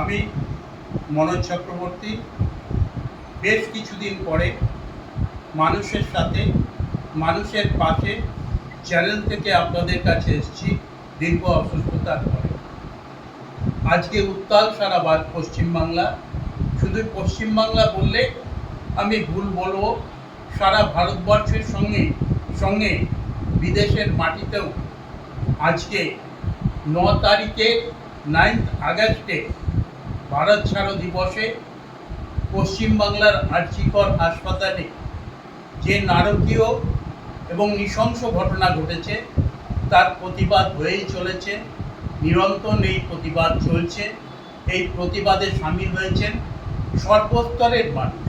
আমি, মনোজ চক্রবর্তী, বেশ কিছুদিন পরে মানুষের সাথে, মানুষের পাশে চ্যানেল থেকে আপনাদের কাছে এসেছি, দীর্ঘ অসুস্থতার পরে। আজকে উত্তাল সারা পশ্চিমবাংলা। শুধু পশ্চিমবাংলা বললে আমি ভুল বলব, সারা ভারতবর্ষের সঙ্গে সঙ্গে বিদেশের মাটিতেও আজকে ন তারিখে নাইন্থ আগস্টে ভারত ছাড়ো দিবসে পশ্চিমবাংলার আর্চিকর হাসপাতালে যে নারকীয় এবং নৃশংস ঘটনা ঘটেছে, তার প্রতিবাদ হয়েই চলেছে, নিরন্তর এই প্রতিবাদ চলছে, এই প্রতিবাদে সামিল হয়েছেন সর্বস্তরের মানুষ।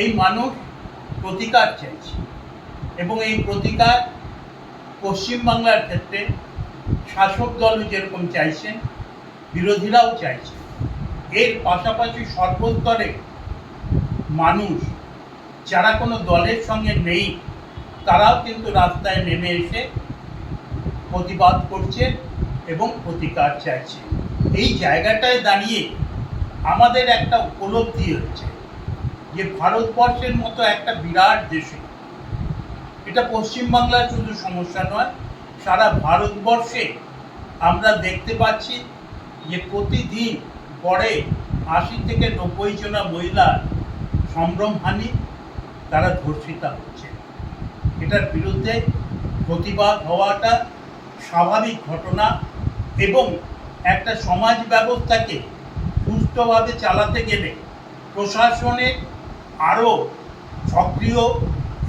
এই মানুষ প্রতিকার চাইছে এবং এই প্রতিকার পশ্চিমবাংলার ক্ষেত্রে শাসক দল যেরকম চাইছেন বিরোধীরাও চাইছে। এর পাশাপাশি সর্বস্তরে মানুষ, যারা কোনো দলের সঙ্গে নেই, তারাও কিন্তু রাস্তায় নেমে এসে প্রতিবাদ করছে এবং প্রতিকার চাইছে। এই জায়গাটায় দাঁড়িয়ে আমাদের একটা উপলব্ধি হচ্ছে যে ভারতবর্ষের মতো একটা বিরাট দেশে, এটা পশ্চিমবাংলার শুধু সমস্যা নয়, সারা ভারতবর্ষে আমরা দেখতে পাচ্ছি যে প্রতিদিন গড়ে আশি থেকে নব্বই জনা মহিলার সম্ভ্রমহানি তারা ধর্ষিতা হচ্ছে। এটার বিরুদ্ধে প্রতিবাদ হওয়াটা স্বাভাবিক ঘটনা এবং একটা সমাজ ব্যবস্থাকে সুস্থভাবে চালাতে গেলে প্রশাসনের আরও সক্রিয়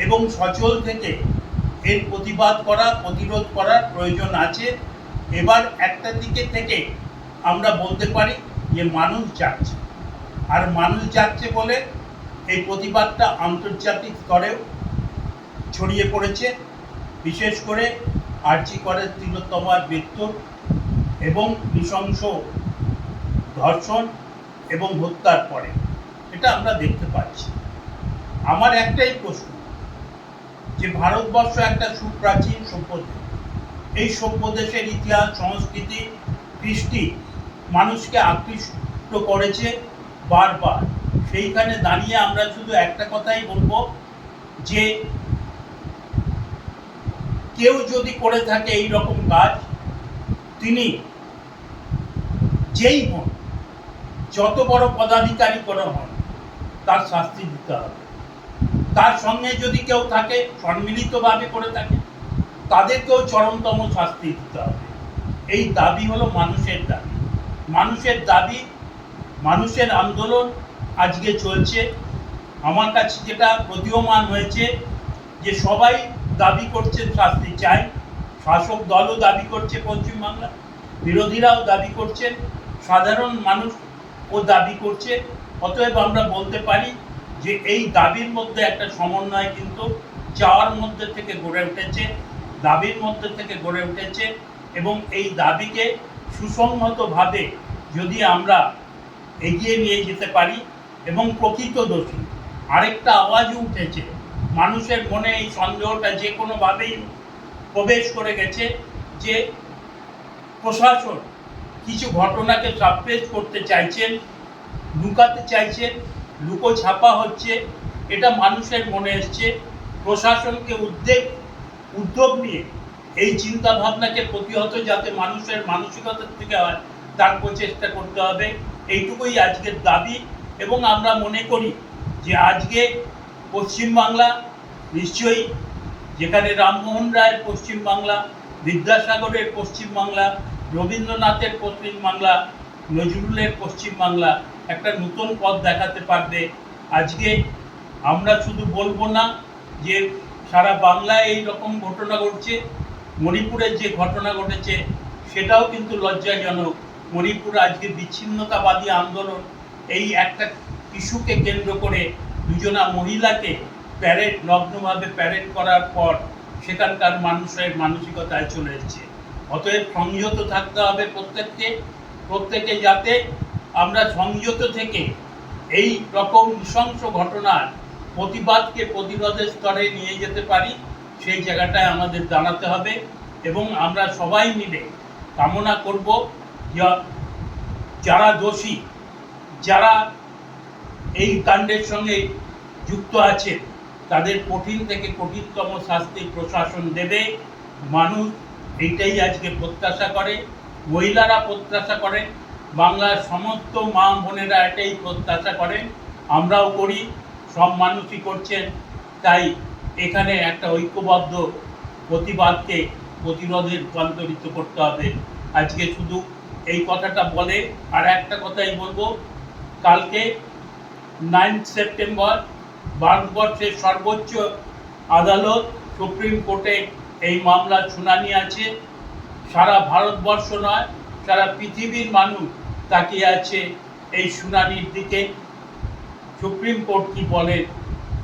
এবং সচল থেকে এর প্রতিবাদ করা, প্রতিরোধ করার প্রয়োজন আছে। এবার একটা দিকে থেকে আমরা বলতে পারি যে মানুষ যাচ্ছে। আর মানুষ যাচ্ছে বলে এই প্রতিবাদটা আন্তর্জাতিক স্তরেও ছড়িয়ে পড়েছে। বিশেষ করে আর্জি করের তিলোত্তমার মৃত্যু এবং নৃশংস ধর্ষণ এবং হত্যার পরে। এটা আমরা দেখতে পাচ্ছি। আমার একটাই প্রশ্ন, যে ভারতবর্ষ একটা সুপ্রাচীন সভ্যদেশ। এই সভ্য দেশের ইতিহাস, সংস্কৃতি, কৃষ্টি মানুষকে আকৃষ্ট করেছে বারবার। সেইখানে দাঁড়িয়ে আমরা শুধু একটা কথাই বলব যে, কেউ যদি করে থাকে এই রকম কাজ, তিনি যেই হন, যত বড় পদাধিকারী করে হন, তার শাস্তি দিতে হবে। তার সঙ্গে যদি কেউ থাকে, সম্মিলিতভাবে করে থাকে, তাদেরকেও চরমতম শাস্তি দিতে হবে। এই দাবি হলো মানুষের দাবি। মানুষের দাবি, মানুষের আন্দোলন আজকে চলছে। আমার কাছে যেটা প্রতীয়মান হয়েছে যে সবাই দাবি করছে শাস্তি চাই। শাসক দলও দাবি করছে পশ্চিমবাংলা বিরোধীরাও দাবি করছেন সাধারণ মানুষ ও দাবি করছে। অতএব আমরা বলতে পারি যে এই দাবির মধ্যে একটা সমন্বয় কিন্তু চাওয়ার মধ্যে থেকে গড়ে উঠেছে, দাবির মধ্যে থেকে গড়ে উঠেছে এবং এই দাবিকে সুসংহতভাবে যদি আমরা এগিয়ে নিয়ে যেতে পারি এবং প্রকৃত দোষী, আরেকটা আওয়াজ উঠেছে। মানুষের মনে এই সন্দেহটা যে কোনোভাবেই প্রবেশ করে গেছে যে প্রশাসন কিছু ঘটনাকে সাপ্রেস করতে চাইছেন, লুকাতে চাইছেন লুকো ছাপা হচ্ছে, এটা মানুষের মনে এসছে। প্রশাসনকে উদ্বেগ, উদ্যোগ নিয়ে এই চিন্তা ভাবনাকে প্রতিহত যাতে মানুষের মানসিকতার থেকে হয় তার প্রচেষ্টা করতে হবে। এইটুকুই আজকের দাবি এবং আমরা মনে করি যে আজকে পশ্চিমবাংলা নিশ্চয়ই যেখানে রামমোহন রায়ের পশ্চিমবাংলা, বিদ্যাসাগরের পশ্চিমবাংলা, রবীন্দ্রনাথের পশ্চিমবাংলা, নজরুলের পশ্চিমবাংলা একটা নতুন পথ দেখাতে পারবে। আজকে আমরা শুধু বলব না যে সারা বাংলায় এই রকম ঘটনা ঘটছে। মণিপুরের যে ঘটনা ঘটেছে, সেটাও কিন্তু লজ্জাজনক। মণিপুর আজকে বিচ্ছিন্নতাবাদী আন্দোলন। এই একটা ইস্যুকে কেন্দ্র করে দুজনা মহিলাকে প্যারেড, নগ্নভাবে প্যারেড করার পর সেখানকার মানুষের মানসিকতায় চলে এসেছে। অতএব সংযত থাকতে হবে প্রত্যেককে, প্রত্যেকে যাতে আমরা সংযত থেকে এই রকম নৃশংস ঘটনার প্রতিবাদকে প্রতিরোধের স্তরে নিয়ে যেতে পারি। সেই জায়গাটায় আমাদের দাঁড়াতে হবে এবং আমরা সবাই মিলে কামনা করব যারা দোষী, যারা এই কাণ্ডের সঙ্গে যুক্ত আছে, তাদের কঠিন থেকে কঠিনতম শাস্তি প্রশাসন দেবে। মানুষ এইটাই আজকে প্রত্যাশা করে, মহিলারা প্রত্যাশা করে, বাংলার সমস্ত মা বোনেরা এটাই প্রত্যাশা করেন আমরাও করি, সব মানুষই করছেন, তাই এখানে একটা ঐক্যবদ্ধ প্রতিবাদকে প্রতিরোধে রূপান্তরিত করতে হবে। আজকে শুধু এই কথাটা বলে আর একটা কথাই বলব, কালকে নাইন্থ সেপ্টেম্বর ভারতবর্ষের সর্বোচ্চ আদালত সুপ্রিম কোর্টে এই মামলার শুনানি আছে। সারা ভারতবর্ষ নয়, সারা পৃথিবীর মানুষ তাকিয়ে আছে এই শুনানির দিকে। সুপ্রিম কোর্ট কি বলে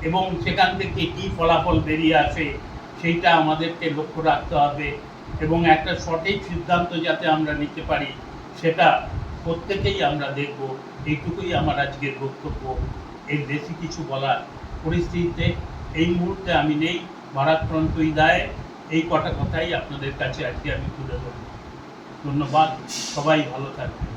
এবং সেখান থেকে কি ফলাফল বেরিয়ে আসে সেইটা আমাদেরকে লক্ষ্য রাখতে হবে এবং একটা সঠিক সিদ্ধান্ত যাতে আমরা নিতে পারি, সেটা প্রত্যেকেই আমরা দেখব। এইটুকুই আমার আজকের বক্তব্য। এর বেশি কিছু বলার পরিস্থিতিতে এই মুহূর্তে আমি নেই। ভারাক্রান্তই দায় এই কটা কথাই আপনাদের কাছে আজকে আমি তুলে ধরব। ধন্যবাদ। সবাই ভালো থাকবেন।